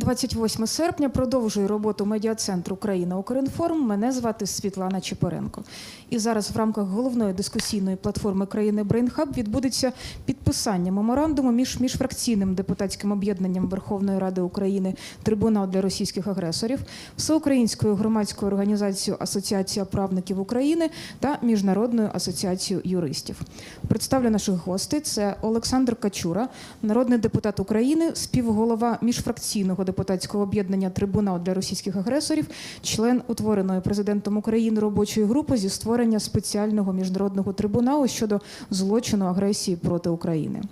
28 серпня продовжує роботу медіа-центру Україна Укрінформ. Мене звати Світлана Чепоренко. І зараз в рамках головної дискусійної платформи країни BrainHub відбудеться підписання меморандуму між міжфракційним депутатським об'єднанням Верховної Ради України Трибунал для російських агресорів, всеукраїнською громадською організацією Асоціація правників України та Міжнародною асоціацією юристів. Представлю наших гостей. Це Олександр Качура, народний депутат України, співголова міжфракційного депутатського об'єднання Трибунал для російських агресорів, член утвореної президентом України робочої групи зі створення спеціального міжнародного трибуналу щодо злочину агресії проти України.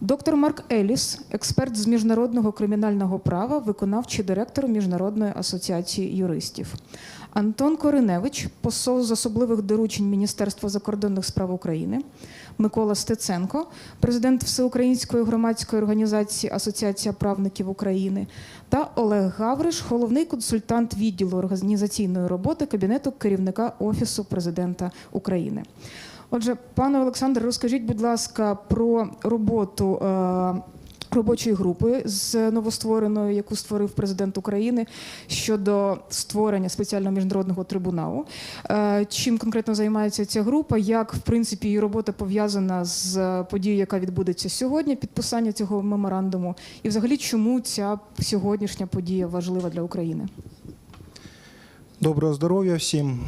Доктор Марк Еліс, експерт з міжнародного кримінального права, виконавчий директор Міжнародної асоціації юристів. Антон Кориневич, посол з особливих доручень Міністерства закордонних справ України. Микола Стеценко, президент Всеукраїнської громадської організації Асоціація правників України, та Олег Гавриш, головний консультант відділу організаційної роботи Кабінету керівника Офісу президента України. Отже, пане Олександре, розкажіть, будь ласка, про роботу е, робочої групи з новоствореною, яку створив президент України щодо створення спеціального міжнародного трибуналу. Е, Чим конкретно займається ця група? Як в принципі її робота пов'язана з подією, яка відбудеться сьогодні, підписання цього меморандуму, і взагалі чому ця сьогоднішня подія важлива для України? Доброго здоров'я всім.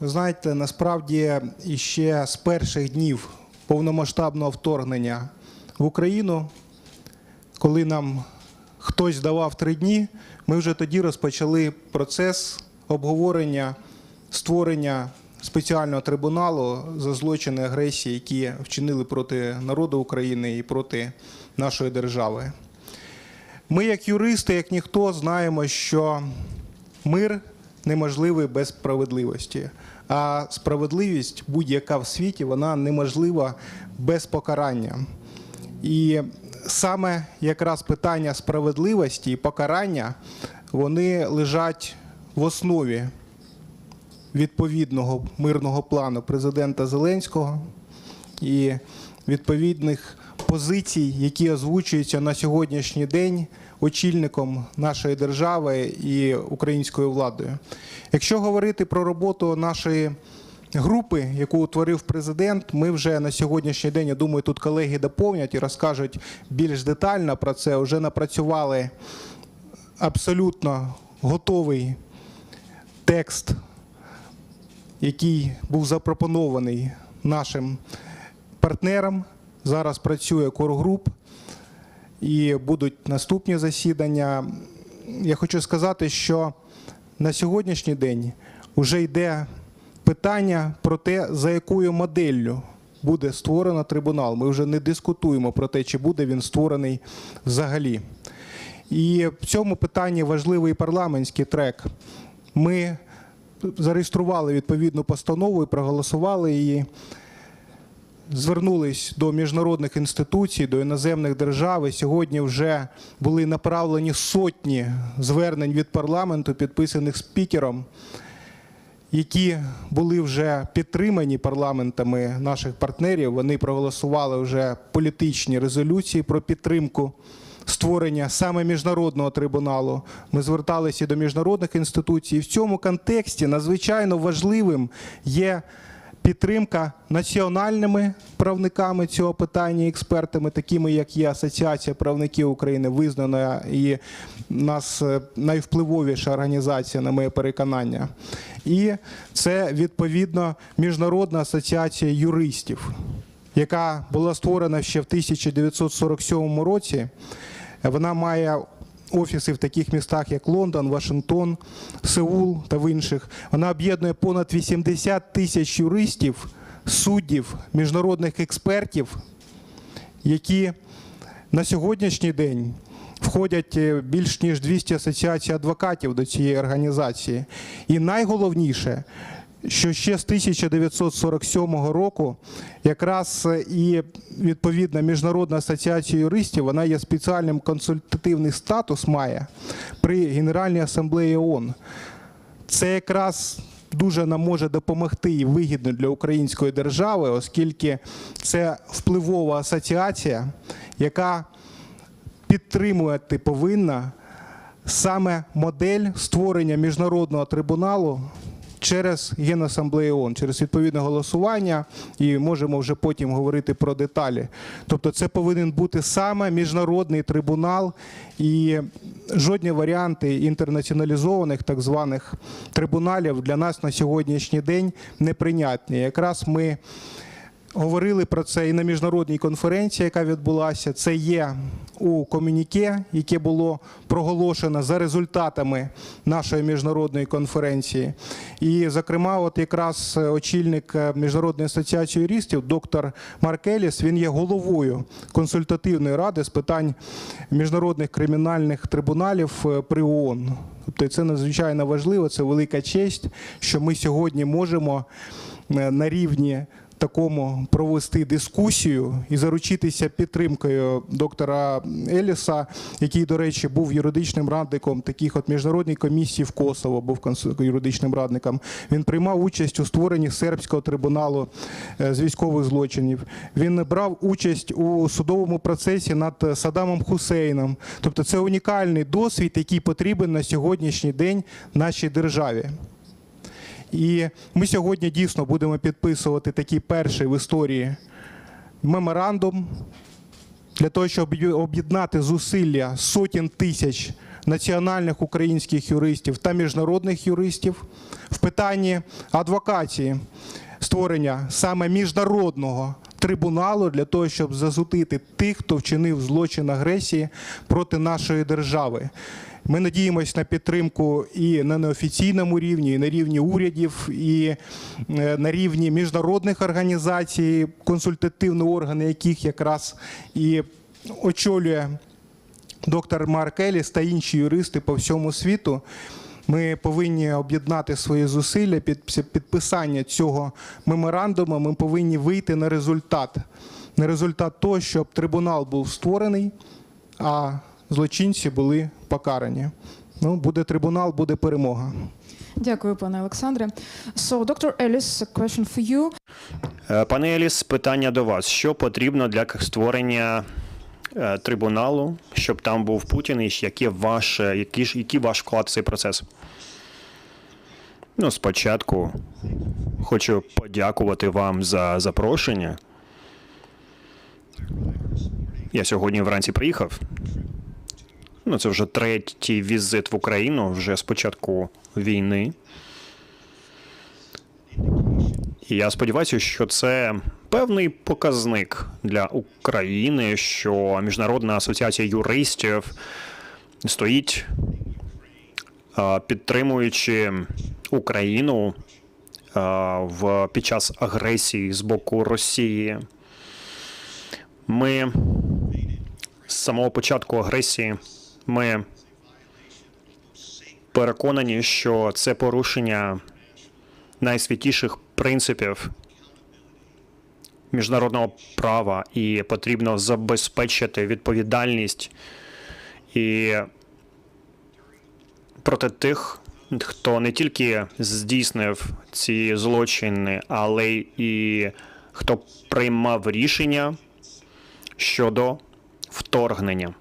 Ви знаєте, насправді іще з перших днів повномасштабного вторгнення в Україну, коли нам хтось давав три дні, ми вже тоді розпочали процес обговорення створення спеціального трибуналу за злочини агресії, які вчинили проти народу України і проти нашої держави. Ми, як юристи, як ніхто, знаємо, що мир неможливий без справедливості. А справедливість будь-яка в світі вона неможлива без покарання. І саме якраз питання справедливості і покарання вони лежать в основі відповідного мирного плану президента Зеленського і відповідних позицій, які озвучуються на сьогоднішній день очільником нашої держави і українською владою. Якщо говорити про роботу нашої групи, яку утворив президент, ми вже на сьогоднішній день, я думаю, тут колеги доповнять і розкажуть більш детально про це. Вже напрацювали абсолютно готовий текст, який був запропонований нашим партнерам. Зараз працює коргруп і будуть наступні засідання. Я хочу сказати, що на сьогоднішній день вже йде питання про те, за якою моделлю буде створено трибунал. Ми вже не дискутуємо про те, чи буде він створений взагалі. І в цьому питанні важливий парламентський трек. Ми зареєстрували відповідну постанову і проголосували її звернулись до міжнародних інституцій, до іноземних держав. І сьогодні вже були направлені сотні звернень від парламенту, підписаних спікером, які були вже підтримані парламентами наших партнерів. Вони проголосували вже політичні резолюції про підтримку. Створення саме міжнародного трибуналу ми зверталися до міжнародних інституцій. В цьому контексті надзвичайно важливим є підтримка національними правниками цього питання, експертами, такими як є Асоціація правників України, визнана і нас е, найвпливовіша організація, на моє переконання. І це відповідно Міжнародна асоціація юристів, яка була створена ще в 1947 році. Вона має офіси в таких містах, як Лондон, Вашингтон, Сеул та в інших. Вона об'єднує понад 80 тисяч юристів, суддів, міжнародних експертів, які на сьогоднішній день входять е, більш ніж 200 асоціацій адвокатів до цієї організації. І найголовніше, що ще з 1947 року якраз е, і відповідна міжнародна асоціація юристів вона є спеціальним консультативний статус має при Генеральній асамблеї ООН. Це якраз дуже нам може допомогти і вигідно для української держави, оскільки це впливова асоціація, яка підтримувати повинна саме модель створення міжнародного трибуналу через Генасамблею ООН, через відповідне голосування, і можемо вже потім говорити про деталі. Тобто, це повинен бути саме міжнародний трибунал, і жодні варіанти інтернаціоналізованих так званих трибуналів для нас на сьогоднішній день неприйнятні. Якраз ми Говорили про це і на міжнародній конференції, яка відбулася. Це є у комюніке, яке було проголошено за результатами нашої міжнародної конференції. І, зокрема, от якраз очільник е, міжнародної асоціації юристів, доктор Марк Еліс, він є головою консультативної ради з питань міжнародних кримінальних трибуналів е, при ООН. Тобто це надзвичайно важливо, це велика честь, що ми сьогодні можемо е, на рівні такому провести дискусію і заручитися підтримкою доктора Еліса, який, до речі, був юридичним радником таких от міжнародних комісій в Косово, був юридичним радником. Він приймав участь у створенні сербського трибуналу е, з військових злочинів. Він брав участь у судовому процесі над Саддамом Хусейном. Тобто, це унікальний досвід, який потрібен на сьогоднішній день нашій державі. І ми сьогодні дійсно будемо підписувати такий перший в історії меморандум для того, щоб об'єднати зусилля сотень тисяч національних українських юристів та міжнародних юристів в питанні адвокації створення саме міжнародного трибуналу для того, щоб засудити тих, хто вчинив злочин агресії проти нашої держави. Ми надіємося на підтримку і на неофіційному рівні, і на рівні урядів, і е, на рівні міжнародних організацій, консультативні органи, яких якраз і очолює доктор Марк Еліс та інші юристи по всьому світу. Ми повинні об'єднати свої зусилля під підписання цього меморандуму. Ми повинні вийти на результат, на результат того, щоб трибунал був створений, а злочинці були покарані. Ну, буде трибунал, буде перемога. Дякую, пане Олександре. So, Dr. Ellis, a question for you. Е, Пане Еліс, питання до вас. Що потрібно для створення е, трибуналу, щоб там був Путін, і який ваш, який, ж- який ваш вклад в цей процес? Ну, спочатку хочу подякувати вам за запрошення. Я сьогодні вранці приїхав. Ну, це вже третій візит в Україну вже з початку війни. І я сподіваюся, що це певний показник для України, що Міжнародна асоціація юристів стоїть, підтримуючи Україну в, під час агресії з боку Росії. Ми з самого початку агресії ми переконані, що це порушення найсвятіших принципів міжнародного права, і потрібно забезпечити відповідальність і проти тих, хто не тільки здійснив ці злочини, але і хто приймав рішення щодо вторгнення.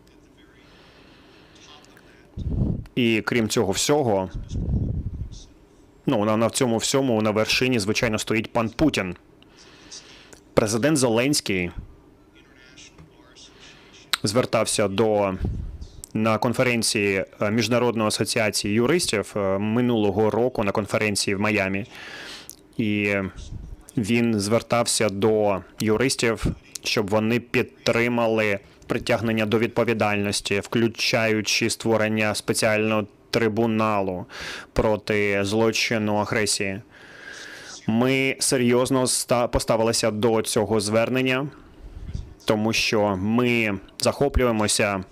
І крім цього всього, Ну, на, на цьому всьому на вершині, звичайно, стоїть пан Путін. Президент Зеленський звертався до на конференції е, Міжнародної асоціації юристів е, минулого року на конференції в Майамі. І він звертався до юристів, щоб вони підтримали притягнення до відповідальності, включаючи створення спеціального трибуналу проти злочину агресії. Ми серйозно поставилися до цього звернення, тому що ми захоплюємося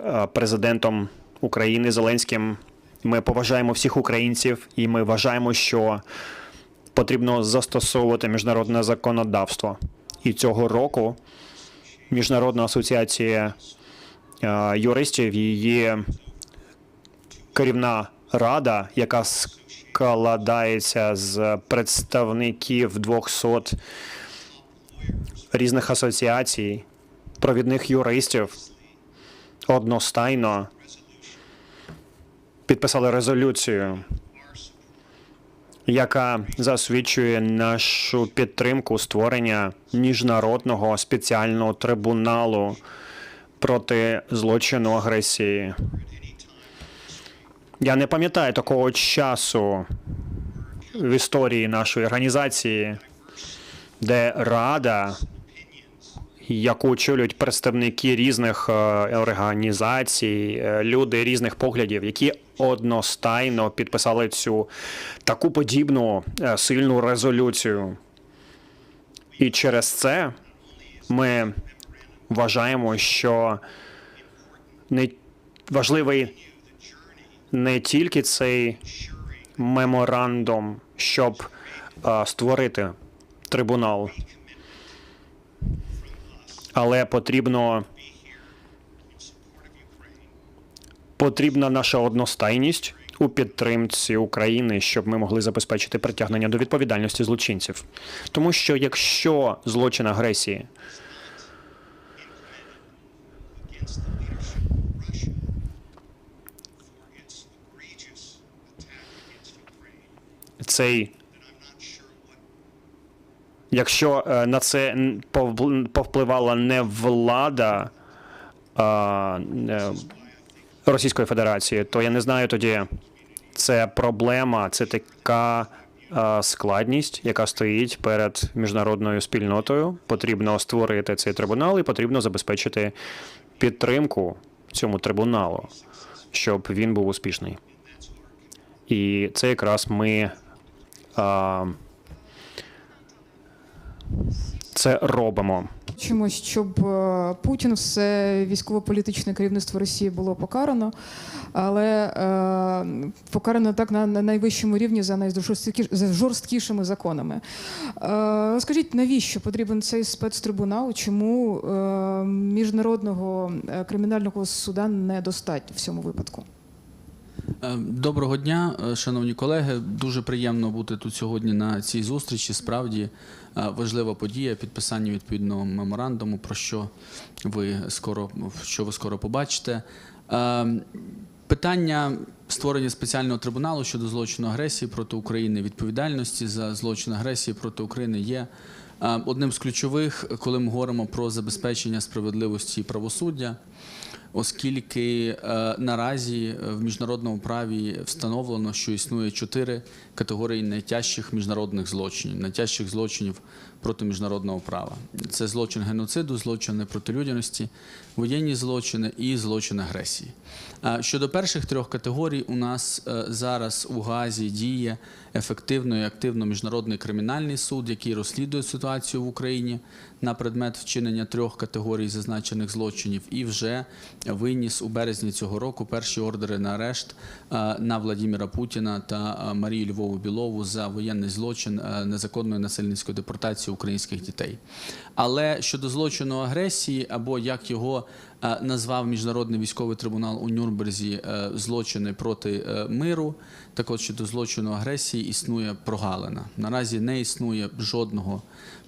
е, президентом України Зеленським. Ми поважаємо всіх українців, і ми вважаємо, що потрібно застосовувати міжнародне законодавство. І цього року Міжнародна асоціація е, юристів її керівна рада, яка складається з представників 200 різних асоціацій, провідних юристів, одностайно підписали резолюцію, яка засвідчує нашу підтримку створення міжнародного спеціального трибуналу проти злочину агресії. Я не пам'ятаю такого часу в історії нашої організації, де Рада, яку очолюють представники різних е, організацій, е, люди різних поглядів, які одностайно підписали цю таку подібну е, сильну резолюцію. І через це ми вважаємо, що не важливий не тільки цей меморандум, щоб створити трибунал, але потрібно потрібна наша одностайність у підтримці України, щоб ми могли забезпечити притягнення до відповідальності злочинців. Тому що якщо злочин агресії against Якщо е, на це повпливала не влада а, е, Російської Федерації, то я не знаю тоді. Це проблема, це така складність, яка стоїть перед міжнародною спільнотою. Потрібно створити цей трибунал і потрібно забезпечити підтримку цьому трибуналу, щоб він був успішний. І це якраз ми. А, це робимо. Хочемо, щоб е, Путін все військово-політичне керівництво Росії було покарано, але е, покарано так на, на найвищому рівні за найжорсткіш- за жорсткішими законами. Е, скажіть, навіщо потрібен цей спецтрибунал? Чому е, міжнародного е, кримінального суда недостатньо в цьому випадку? Е, Доброго дня, е, шановні колеги. Дуже приємно бути тут сьогодні на цій зустрічі. Справді е, важлива подія підписання відповідного меморандуму, про що ви скоро що ви скоро побачите. Е, Питання створення спеціального трибуналу щодо злочину агресії проти України, відповідальності за злочин агресії проти України є е, одним з ключових, коли ми говоримо про забезпечення справедливості і правосуддя оскільки е, наразі е, в міжнародному праві встановлено, що існує чотири категорії найтяжчих міжнародних злочинів, найтяжчих злочинів проти міжнародного права. Це злочин геноциду, злочини проти людяності, воєнні злочини і злочин агресії. Е, Щодо перших трьох категорій, у нас зараз у Газі діє ефективно і активно міжнародний кримінальний суд, який розслідує ситуацію в Україні на предмет вчинення трьох категорій зазначених злочинів, і вже виніс у березні цього року перші ордери на арешт е, на Владіміра Путіна та е, Марію Львову Білову за воєнний злочин е, незаконної насильницької депортації українських дітей. Але щодо злочину агресії, або як його назвав міжнародний військовий трибунал у Нюрнберзі е, злочини проти е, миру. Так от щодо злочину агресії існує прогалина. Наразі не існує жодного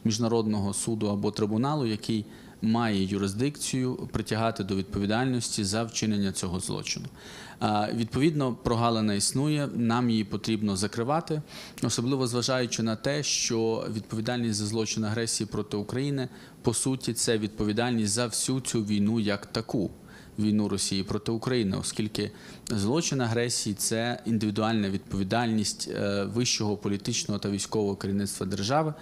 міжнародного суду або трибуналу, який має юрисдикцію притягати до відповідальності за вчинення цього злочину. Відповідно, прогалина існує, нам її потрібно закривати, особливо зважаючи на те, що відповідальність за злочин агресії проти України по суті це відповідальність за всю цю війну як таку. Війну Росії проти України, оскільки злочин агресії це індивідуальна відповідальність е, вищого політичного та військового керівництва держави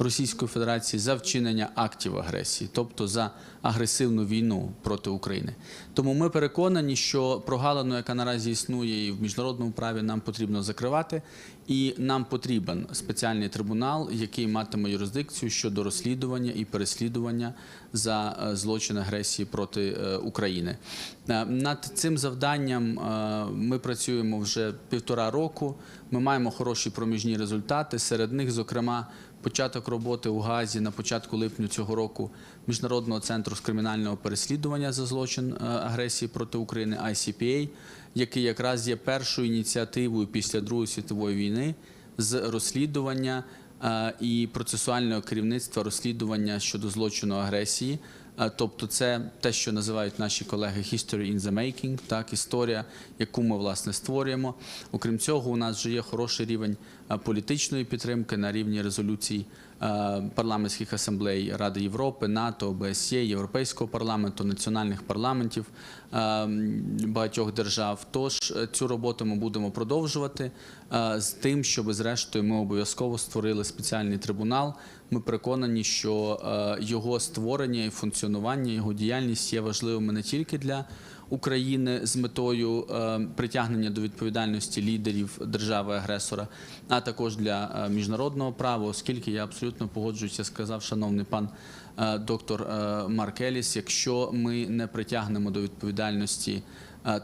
Російської Федерації за вчинення актів агресії, тобто за агресивну війну проти України. Тому ми переконані, що прогалину, яка наразі існує і в міжнародному праві, нам потрібно закривати, і нам потрібен спеціальний трибунал, який матиме юрисдикцію щодо розслідування і переслідування за е, злочин агресії проти е, України. Е, Над цим завданням ми працюємо вже півтора року. Ми маємо хороші проміжні результати. Серед них, зокрема, початок роботи у Газі на початку липня цього року Міжнародного центру з кримінального переслідування за злочин е, агресії проти України ICPA, який якраз є першою ініціативою після Другої світової війни з розслідування е, і процесуального керівництва розслідування щодо злочину агресії Тобто, це те, що називають наші колеги history in the making, так, історія, яку ми власне створюємо. Окрім цього, у нас вже є хороший рівень е, політичної підтримки на рівні резолюцій е, парламентських асамблей Ради Європи, НАТО, ОБСЄ, Європейського парламенту, національних парламентів е, багатьох держав. Тож е, цю роботу ми будемо продовжувати е, з тим, щоб зрештою ми обов'язково створили спеціальний трибунал. Ми переконані, що е, його створення і функціонування, його діяльність є важливими не тільки для України з метою е, притягнення до відповідальності лідерів держави-агресора, а також для е, міжнародного права, оскільки я абсолютно погоджуюся, сказав шановний пан доктор е, Марк Еліс, якщо ми не притягнемо до відповідальності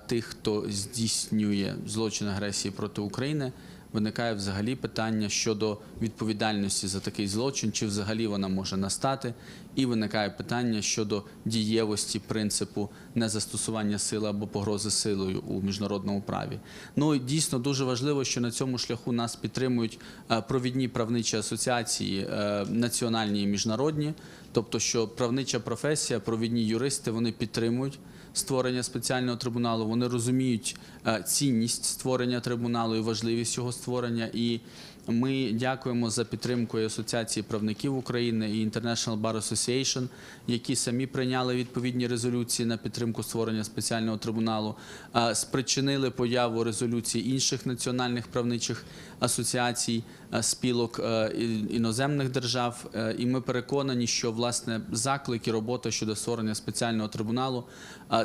тих, хто здійснює злочин агресії проти України. Виникає взагалі питання щодо відповідальності за такий злочин, чи взагалі вона може настати, і виникає питання щодо дієвості принципу незастосування сили або погрози силою у міжнародному праві. Ну і дійсно дуже важливо, що на цьому шляху нас підтримують е, провідні правничі асоціації, е, національні і міжнародні, тобто, що правнича професія, провідні юристи вони підтримують створення спеціального трибуналу. Вони розуміють е, цінність створення трибуналу і важливість його створення. І ми дякуємо за підтримку Асоціації правників України і International Bar Association, які самі прийняли відповідні резолюції на підтримку створення спеціального трибуналу, спричинили появу резолюцій інших національних правничих асоціацій, спілок іноземних держав. І ми переконані, що власне заклик і робота щодо створення спеціального трибуналу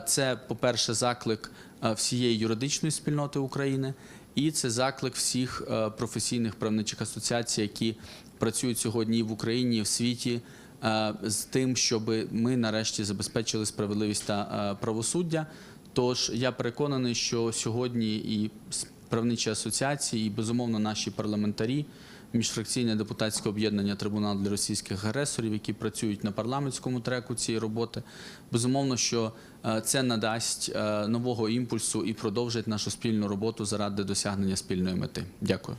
це, по-перше, заклик е, всієї юридичної спільноти України, і це заклик всіх е, професійних правничих асоціацій, які працюють сьогодні і в Україні, і в світі. е, З тим, щоб ми нарешті забезпечили справедливість та е, правосуддя. Тож я переконаний, що сьогодні і правничі асоціації, і безумовно наші парламентарі, міжфракційне депутатське об'єднання Трибунал для російських агресорів, які працюють на парламентському треку цієї роботи. Безумовно, що е, це надасть е, нового імпульсу і продовжить нашу спільну роботу заради досягнення спільної мети. Дякую.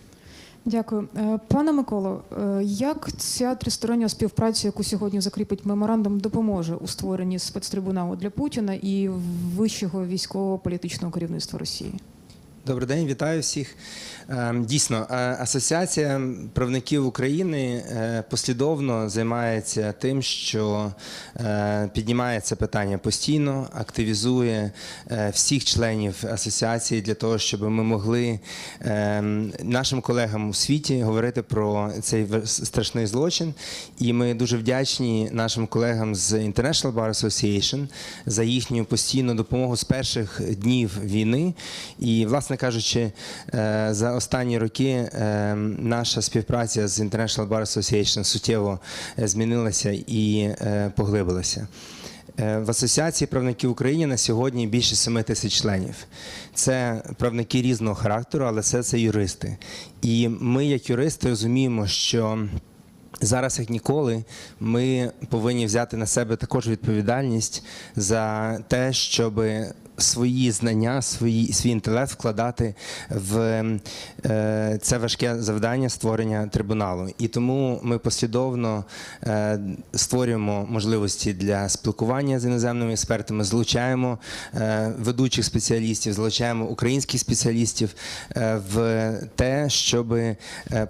Дякую. Е, Пане Миколо, як ця тристороння співпраця, яку сьогодні закріпить меморандум, допоможе у створенні спецтрибуналу для Путіна і вищого військового політичного керівництва Росії? Добрий день, вітаю всіх. Е, Дійсно, е, Асоціація правників України е, послідовно займається тим, що піднімає це питання постійно, активізує всіх членів асоціації для того, щоб ми могли нашим колегам у світі говорити про цей страшний злочин. І ми дуже вдячні нашим колегам з International Bar Association за їхню постійну допомогу з перших днів війни. І, власне кажучи, е, за останні роки е, наша співпраця з International Bar Association суттєво е, змінилася і поглибилася. В Асоціації правників України на сьогодні більше 7 тисяч членів. Це правники різного характеру, але все це юристи. І ми, як юристи, розуміємо, що Зараз, як ніколи, ми повинні взяти на себе також відповідальність за те, щоб свої знання, свої, свій інтелект вкладати в е, це важке завдання створення трибуналу. І тому ми послідовно е, створюємо можливості для спілкування з іноземними експертами, залучаємо е, ведучих спеціалістів, залучаємо українських спеціалістів е, в те, щоб е,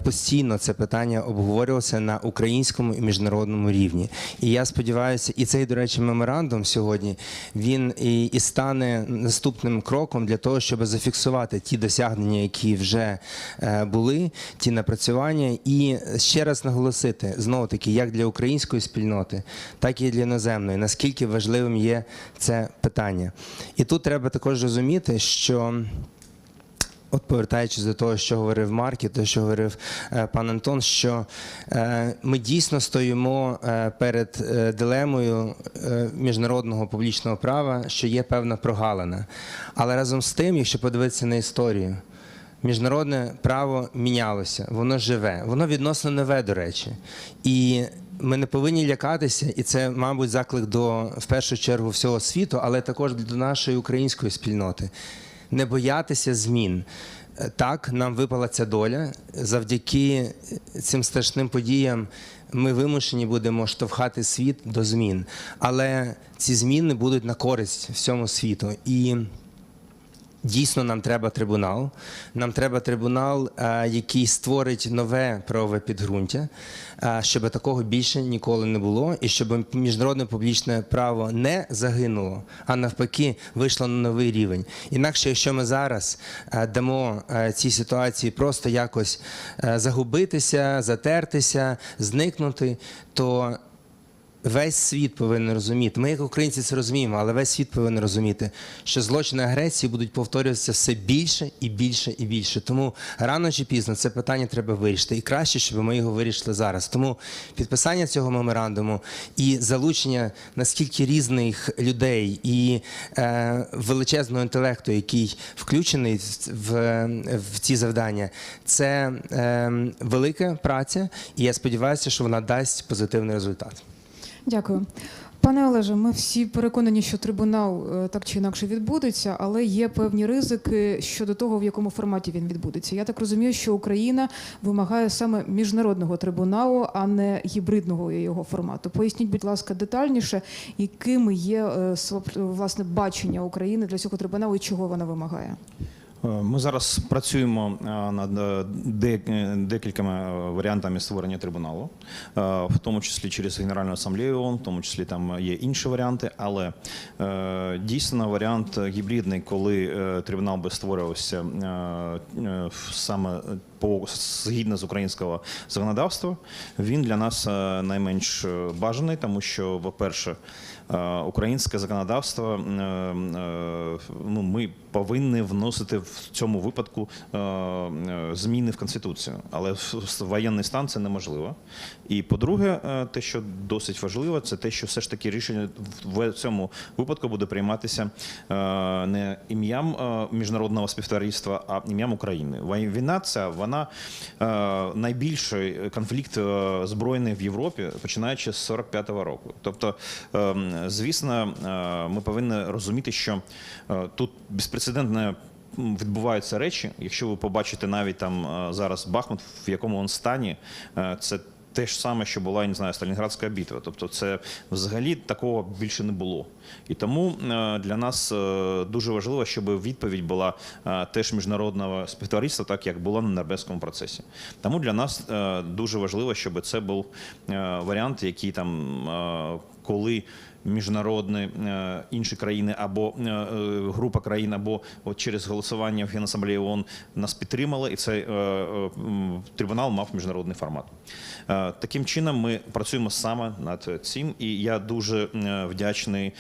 постійно це питання обговорювалося на українському і міжнародному рівні. І я сподіваюся, і цей, до речі, меморандум сьогодні він і, і стане наступним кроком для того, щоб зафіксувати ті досягнення, які вже е, були, ті напрацювання, і ще раз наголосити знову таки, як для української спільноти, так і для іноземної, наскільки важливим є це питання. І тут треба також розуміти, що. От повертаючись до того, що говорив Марк, і те, що говорив е, пан Антон, що е, ми дійсно стоїмо е, перед дилемою міжнародного публічного права, що є певна прогалина. Але разом з тим, якщо подивитися на історію, міжнародне право мінялося, воно живе, воно відносно нове, до речі. І ми не повинні лякатися, і це, мабуть, заклик до в першу чергу всього світу, але також до нашої української спільноти не боятися змін. Е, Так, нам випала ця доля. Завдяки цим страшним подіям ми вимушені будемо штовхати світ до змін. Але ці зміни будуть на користь всьому світу. І Дійсно, нам треба трибунал. Нам треба трибунал, е, який створить нове правове підґрунтя, е, щоб такого більше ніколи не було, і щоб міжнародне публічне право не загинуло, а навпаки вийшло на новий рівень. Інакше, якщо ми зараз е, дамо цій ситуації просто якось загубитися, затертися, зникнути, то Весь світ повинен розуміти. Ми, як українці, це розуміємо, але весь світ повинен розуміти, що злочини агресії будуть повторюватися все більше і більше і більше. Тому рано чи пізно це питання треба вирішити. І краще, щоб ми його вирішили зараз. Тому підписання цього меморандуму і залучення наскільки різних людей і е, величезного інтелекту, який включений в, в ці завдання, це е, велика праця, і я сподіваюся, що вона дасть позитивний результат. Дякую. Пане Олеже, ми всі переконані, що трибунал е, так чи інакше відбудеться, але є певні ризики щодо того, в якому форматі він відбудеться. Я так розумію, що Україна вимагає саме міжнародного трибуналу, а не гібридного його формату. Поясніть, будь ласка, детальніше, якими є е, власне бачення України для цього трибуналу і чого вона вимагає. Е, Ми зараз працюємо е, над е, декількома варіантами створення трибуналу, в тому числі через Генеральну асамблею ООН, в тому числі там є інші варіанти. Але дійсно варіант гібридний, коли трибунал би створювався саме по згідно з українського законодавства, він для нас найменш бажаний, тому що, по-перше, е, українське законодавство е, е, ну, ми повинні вносити в цьому випадку е, е, зміни в конституцію, але воєнний стан це неможливо. І по-друге, е, те, що досить важливо, це те, що все ж таки рішення в цьому випадку буде прийматися е, не ім'ям е, міжнародного співтовариства, а ім'ям України. Війна ця вона е, найбільший конфлікт е, збройний в Європі, починаючи з 45-го року. Тобто, е, звісно, е, ми повинні розуміти, що е, тут безпрецедентне відбуваються речі. Якщо ви побачите навіть там е, зараз Бахмут, в якому він стані, це те ж саме, що була, я не знаю, Сталінградська битва. Тобто, це взагалі такого більше не було. І тому для нас дуже важливо, щоб відповідь була теж міжнародного співтовариства, так як було на Норвезькому процесі. Тому для нас дуже важливо, щоб це був варіант, який там, коли міжнародні е, інші країни або е, е, група країн, або от через голосування в Генасамблеї ООН нас підтримали, і цей трибунал мав міжнародний формат. Таким чином, ми працюємо саме над цим, і я дуже вдячний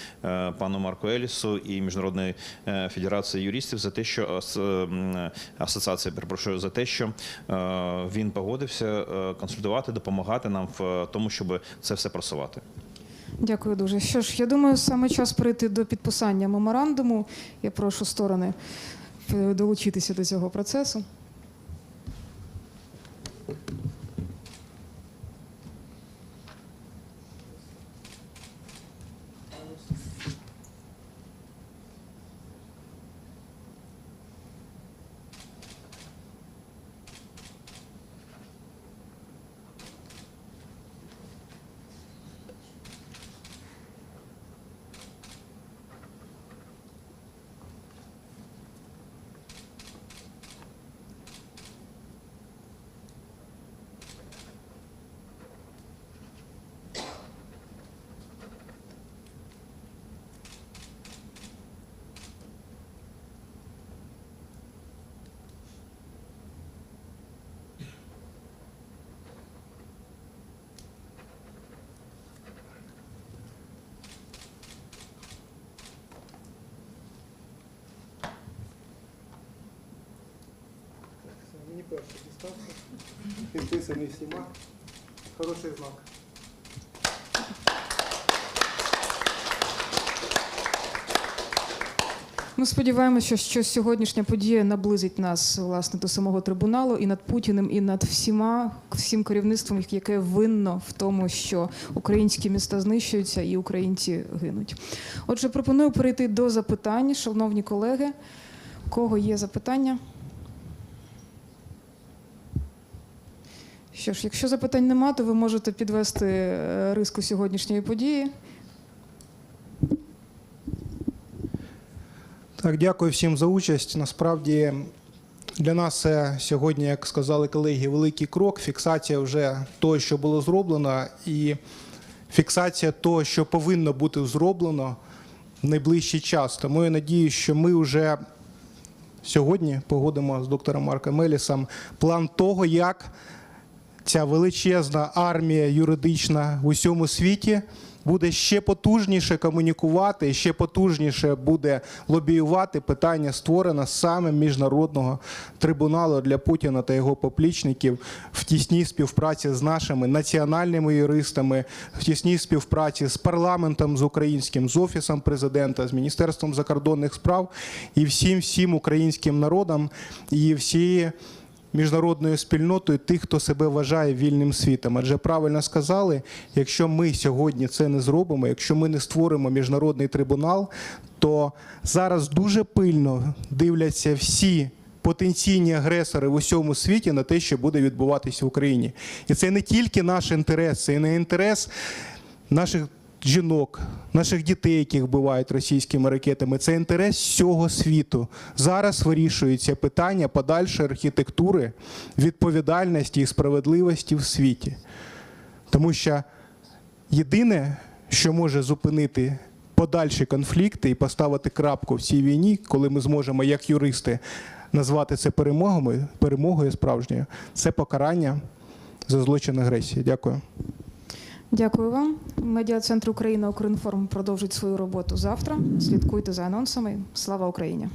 пану Марку Елісу і Міжнародної федерації юристів за те, що асоціація перепрошую за те, що він погодився консультувати, допомагати нам в тому, щоб це все просувати. Дякую дуже. Що ж, я думаю, саме час прийти до підписання меморандуму. Я прошу сторони е, долучитися до цього процесу. Перший дістався. Підписаний всіма. Хороший знак. Ми сподіваємося, що сьогоднішня подія наблизить нас власне до самого трибуналу і над Путіним, і над всіма всім керівництвом, яке винно в тому, що українські міста знищуються і українці гинуть. Отже, пропоную перейти до запитань, шановні колеги. У кого є запитання? Що ж, якщо запитань нема, то ви можете підвести е, риску сьогоднішньої події. Так, дякую всім за участь. Насправді для нас це сьогодні, як сказали колеги, великий крок. Фіксація вже того, що було зроблено, і фіксація того, що повинно бути зроблено в найближчий час. Тому я надію, що ми вже сьогодні погодимо з доктором Марком Елісом план того, як ця величезна армія юридична в усьому світі буде ще потужніше комунікувати, ще потужніше буде лобіювати питання створення саме міжнародного трибуналу для Путіна та його поплічників в тісній співпраці з нашими національними юристами, в тісній співпраці з парламентом, з українським, з офісом президента, з міністерством закордонних справ і всім всім українським народом і всією міжнародною спільнотою тих, хто себе вважає вільним світом. Адже правильно сказали, якщо ми сьогодні це не зробимо, якщо ми не створимо міжнародний трибунал, то зараз дуже пильно дивляться всі. Потенційні агресори в усьому світі на те, що буде відбуватися в Україні, і це не тільки наш інтерес, це і не інтерес наших жінок, наших дітей, яких вбивають російськими ракетами. Це інтерес всього світу. Зараз вирішується питання подальшої архітектури, відповідальності і справедливості в світі. Тому що єдине, що може зупинити подальші конфлікти і поставити крапку в цій війні, коли ми зможемо, як юристи, назвати це перемогою, перемогою справжньою, це покарання за злочин агресії. Дякую. Дякую вам. Медіа-центр України Укрінформ продовжить свою роботу завтра. Слідкуйте за анонсами. Слава Україні!